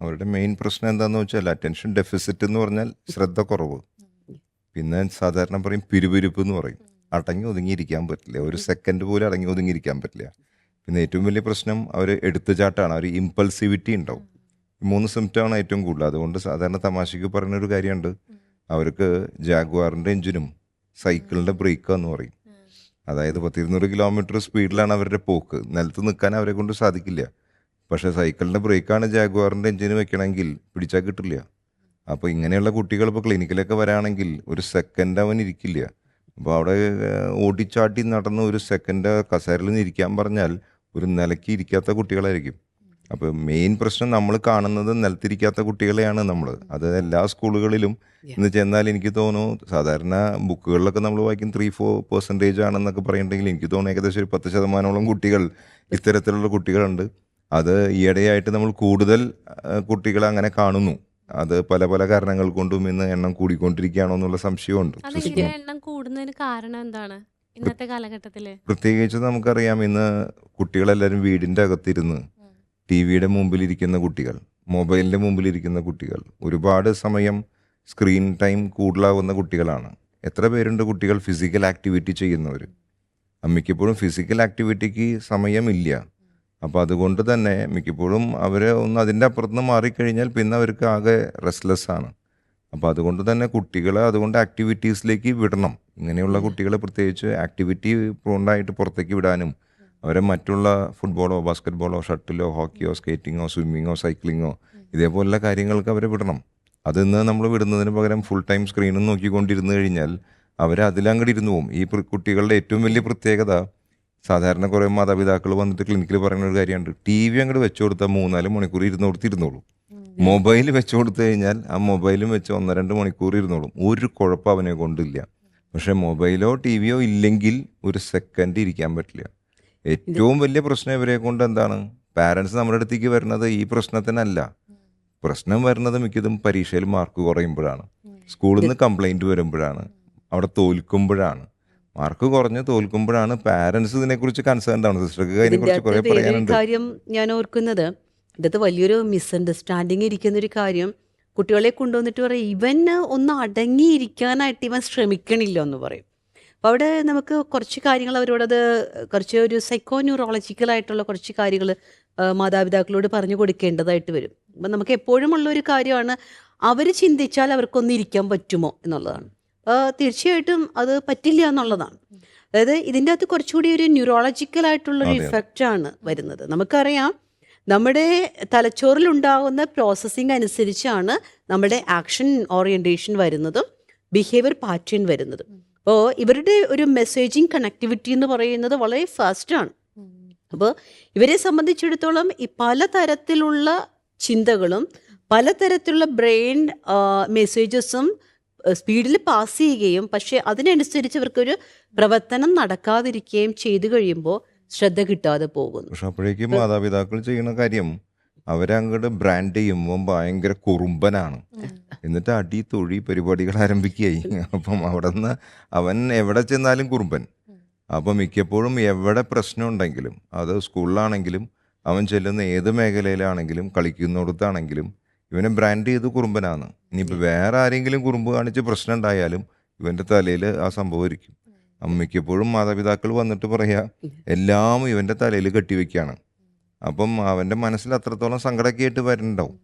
അവരുടെ മെയിൻ പ്രശ്നം എന്താണെന്ന് വെച്ചാൽ അറ്റൻഷൻ ഡെഫിസിറ്റ് എന്ന് പറഞ്ഞാൽ ശ്രദ്ധ കുറവ്. പിന്നെ സാധാരണ പറയും പിരുപിരിപ്പ് എന്ന് പറയും. അടങ്ങി ഒതുങ്ങിയിരിക്കാൻ പറ്റില്ല. ഒരു സെക്കൻഡ് പോലും അടങ്ങി ഒതുങ്ങിയിരിക്കാൻ പറ്റില്ല. പിന്നെ ഏറ്റവും വലിയ പ്രശ്നം അവർ എടുത്തുചാട്ടാണ്. അവർ ഇമ്പൾസിവിറ്റി ഉണ്ടാവും. മൂന്ന് സിംറ്റമാണ് ഏറ്റവും കൂടുതൽ. അതുകൊണ്ട് സാധാരണ തമാശയ്ക്ക് പറയുന്ന ഒരു കാര്യമുണ്ട്. അവർക്ക് ജാഗ്വാറിന്റെ എഞ്ചിനും സൈക്കിളിന്റെ ബ്രേക്ക് എന്ന് പറയും. അതായത് പത്തിരുന്നൂറ് കിലോമീറ്റർ സ്പീഡിലാണ് അവരുടെ പോക്ക്. നിലത്ത് നിൽക്കാൻ അവരെ കൊണ്ട് സാധിക്കില്ല. പക്ഷേ സൈക്കിളിന്റെ ബ്രേക്കാണ് ജാഗ്വാറിന്റെ എഞ്ചിന് വെക്കണമെങ്കിൽ പിടിച്ചാൽ കിട്ടില്ല. അപ്പോൾ ഇങ്ങനെയുള്ള കുട്ടികൾ ഇപ്പോൾ ക്ലിനിക്കിലൊക്കെ വരാണെങ്കിൽ ഒരു സെക്കൻഡ് അവൻ ഇരിക്കില്ല. അപ്പോൾ അവിടെ ഓടിച്ചാട്ടി നടന്ന് ഒരു സെക്കൻഡ് കസേരയിൽ നിന്ന് ഇരിക്കാൻ പറഞ്ഞാൽ ഒരു നിലയ്ക്ക് ഇരിക്കാത്ത കുട്ടികളായിരിക്കും. അപ്പോൾ മെയിൻ പ്രശ്നം നമ്മൾ കാണുന്നത് നിലത്തിരിക്കാത്ത കുട്ടികളെയാണ് നമ്മൾ. അത് എല്ലാ സ്കൂളുകളിലും ഇന്ന് ചെന്നാൽ എനിക്ക് തോന്നുന്നു സാധാരണ ബുക്കുകളിലൊക്കെ നമ്മൾ വായിക്കും ത്രീ ഫോർ പെർസെന്റേജ് ആണെന്നൊക്കെ പറയുന്നുണ്ടെങ്കിൽ എനിക്ക് തോന്നുന്നു ഏകദേശം ഒരു പത്ത് ശതമാനോളം കുട്ടികൾ ഇത്തരത്തിലുള്ള കുട്ടികളുണ്ട്. അത് ഈയിടെയായിട്ട് നമ്മൾ കൂടുതൽ കുട്ടികൾ കുട്ടികളെ അങ്ങനെ കാണുന്നു. അത് പല പല കാരണങ്ങൾ കൊണ്ടും ഇന്ന് എണ്ണം കൂടിക്കൊണ്ടിരിക്കുകയാണോ എന്നുള്ള സംശയമുണ്ട്. എണ്ണം കൂടുന്നതിന് കാരണം എന്താണ് ഇന്നത്തെ കാലഘട്ടത്തിൽ? പ്രത്യേകിച്ച് നമുക്കറിയാം ഇന്ന് കുട്ടികളെല്ലാരും വീടിന്റെ അകത്തിരുന്ന് ടി വിയുടെ മുമ്പിലിരിക്കുന്ന കുട്ടികൾ മൊബൈലിന്റെ മുമ്പിൽ ഇരിക്കുന്ന കുട്ടികൾ ഒരുപാട് സമയം സ്ക്രീൻ ടൈം കൂടുതലാവുന്ന കുട്ടികളാണ്. എത്ര പേരുണ്ട് കുട്ടികൾ ഫിസിക്കൽ ആക്ടിവിറ്റി ചെയ്യുന്നവർ അമ്മയ്ക്കിപ്പോഴും ഫിസിക്കൽ ആക്ടിവിറ്റിക്ക് സമയമില്ല. അപ്പോൾ അതുകൊണ്ട് തന്നെ മിക്കപ്പോഴും അവർ ഒന്ന് അതിന്റെ അപ്പുറത്ത് മാറിക്കഴിഞ്ഞാൽ പിന്നെ അവർക്ക് ആകെ റെസ്റ്റ്ലെസ് ആണ്. അപ്പോൾ അതുകൊണ്ട് തന്നെ കുട്ടികളെ അതുകൊണ്ട് ആക്ടിവിറ്റീസിലേക്ക് വിടണം. ഇങ്ങനെയുള്ള കുട്ടികളെ പ്രത്യേകിച്ച് ആക്ടിവിറ്റി പ്രോണ്ടായിട്ട് പുറത്തേക്ക് വിടാനും അവരെ മറ്റുള്ള ഫുട്ബോളോ ബാസ്ക്കറ്റ്ബോളോ ഷട്ടിലോ ഹോക്കിയോ സ്കേറ്റിങ്ങോ സ്വിമ്മിങ്ങോ സൈക്ലിങ്ങോ ഇതേപോലുള്ള കാര്യങ്ങൾക്ക് അവരെ വിടണം. അതിന്ന് നമ്മൾ വിടുന്നതിന് പകരം ഫുൾ ടൈം സ്ക്രീനും നോക്കിക്കൊണ്ടിരുന്നു കഴിഞ്ഞാൽ അവർ അതിലങ്ങോട്ട് ഇരുന്ന് പോകും ഈ കുട്ടികളുടെ ഏറ്റവും വലിയ പ്രത്യേകത സാധാരണ കുറേ മാതാപിതാക്കൾ വന്നിട്ട് ക്ലിനിക്കിൽ പറയുന്ന ഒരു കാര്യമുണ്ട്. ടി വി അങ്ങോട്ട് വെച്ചു കൊടുത്താൽ മൂന്നാൽ മണിക്കൂർ ഇരുന്ന് കൊടുത്തിരുന്നോളൂ. മൊബൈൽ വെച്ചു കൊടുത്തു കഴിഞ്ഞാൽ ആ മൊബൈലും വെച്ച് ഒന്ന് രണ്ട് മണിക്കൂർ ഇരുന്നോളും. ഒരു കുഴപ്പം അവനെ കൊണ്ടില്ല. പക്ഷെ മൊബൈലോ ടി വിയോ ഇല്ലെങ്കിൽ ഒരു സെക്കൻഡ് ഇരിക്കാൻ പറ്റില്ല. ഏറ്റവും വലിയ പ്രശ്നം ഇവരെ കൊണ്ട് എന്താണ്? പാരൻസ് നമ്മുടെ അടുത്തേക്ക് വരുന്നത് ഈ പ്രശ്നത്തിനല്ല. പ്രശ്നം വരുന്നത് മിക്കതും പരീക്ഷയിൽ മാർക്ക് കുറയുമ്പോഴാണ്. സ്കൂളിൽ നിന്ന് കംപ്ലൈന്റ് വരുമ്പോഴാണ്. അവിടെ തോൽക്കുമ്പോഴാണ്. മാർക്ക് കുറഞ്ഞ് തോൽക്കുമ്പോഴാണ് പാരന്റ്സ് ഇതിനെക്കുറിച്ച് കൺസേൺഡ് ആണ്. സിസ്റ്റർക്ക് അതിനെക്കുറിച്ച് കുറേ പറയാനുണ്ട്. കാര്യം ഞാൻ ഓർക്കുന്നത്. ഇതത്തെ വലിയൊരു മിസ്അണ്ടർസ്റ്റാൻഡിങ് ഇരിക്കുന്ന ഒരു കാര്യം. കുട്ടികളെ കൊണ്ടുവന്നിട്ട് പറയും ഇവന് ഒന്ന് അടങ്ങിയിരിക്കാനായിട്ട് ഇവൻ ശ്രമിക്കണില്ല എന്ന് പറയും. അപ്പോൾ അവിടെ നമുക്ക് കുറച്ച് കാര്യങ്ങൾ അവരോടത് കുറച്ച് ഒരു സൈക്കോ ന്യൂറോളജിക്കലായിട്ടുള്ള കുറച്ച് കാര്യങ്ങൾ മാതാപിതാക്കളോട് പറഞ്ഞു കൊടുക്കേണ്ടതായിട്ട് വരും. അപ്പം നമുക്ക് എപ്പോഴും ഉള്ള ഒരു കാര്യമാണ് അവർ ചിന്തിച്ചാൽ അവർക്കൊന്ന് ഇരിക്കാൻ പറ്റുമോ എന്നുള്ളതാണ്. തീർച്ചയായിട്ടും അത് പറ്റില്ല എന്നുള്ളതാണ്. അതായത് ഇതിന്റെ അകത്ത് കുറച്ചുകൂടി ഒരു ന്യൂറോളജിക്കൽ ആയിട്ടുള്ള ഒരു അതെ, അതെ. ഇഫക്റ്റ് ആണ് വരുന്നത്. നമുക്കറിയാം നമ്മുടെ തലച്ചോറിൽ ഉണ്ടാകുന്ന പ്രോസസ്സിംഗ് അനുസരിച്ചാണ് നമ്മുടെ ആക്ഷൻ ഓറിയന്റേഷൻ വരുന്നതും ബിഹേവിയർ പാറ്റേൺ വരുന്നതും. അപ്പോൾ ഇവരുടെ ഒരു മെസ്സേജിങ് കണക്ടിവിറ്റി എന്ന് പറയുന്നത് വളരെ ഫാസ്റ്റാണ് അപ്പോൾ ഇവരെ സംബന്ധിച്ചിടത്തോളം ഈ പലതരത്തിലുള്ള ചിന്തകളും പലതരത്തിലുള്ള ബ്രെയിൻ മെസ്സേജസും സ്പീഡിൽ പാസ് ചെയ്യുകയും പക്ഷേ അതിനനുസരിച്ച് അവർക്കൊരു പ്രവർത്തനം നടക്കാതിരിക്കുകയും ചെയ്തു കഴിയുമ്പോൾ ശ്രദ്ധ കിട്ടാതെ പോകുന്നു. പക്ഷെ അപ്പോഴേക്കും മാതാപിതാക്കൾ ചെയ്യുന്ന കാര്യം അവരെ അങ്ങോട്ട് ബ്രാൻഡ് ചെയ്യുമ്പോൾ ഭയങ്കര കുറുമ്പനാണ്. എന്നിട്ട് അടി തൊഴി പരിപാടികൾ ആരംഭിക്കുകയായി. അപ്പം അവിടെ നിന്ന് അവൻ എവിടെ ചെന്നാലും കുറുമ്പൻ. അപ്പം മിക്കപ്പോഴും എവിടെ പ്രശ്നം ഉണ്ടെങ്കിലും അത് സ്കൂളിലാണെങ്കിലും അവൻ ചെല്ലുന്ന ഏത് മേഖലയിലാണെങ്കിലും കളിക്കുന്നിടത്താണെങ്കിലും ഇവനെ ബ്രാൻഡ് ചെയ്ത് കുറുമ്പനാണ് ഇനിയിപ്പോൾ വേറെ ആരെങ്കിലും കുറുമ്പ് കാണിച്ച് പ്രശ്നം ഉണ്ടായാലും ഇവന്റെ തലയിൽ ആ സംഭവം ഇരിക്കും. അപ്പം മിക്കപ്പോഴും മാതാപിതാക്കൾ വന്നിട്ട് പറയുക എല്ലാം ഇവന്റെ തലയിൽ കെട്ടിവെക്കുകയാണ് അപ്പം അവന്റെ മനസ്സിൽ അത്രത്തോളം സങ്കടമൊക്കെ ആയിട്ട് വരുന്നുണ്ടാവും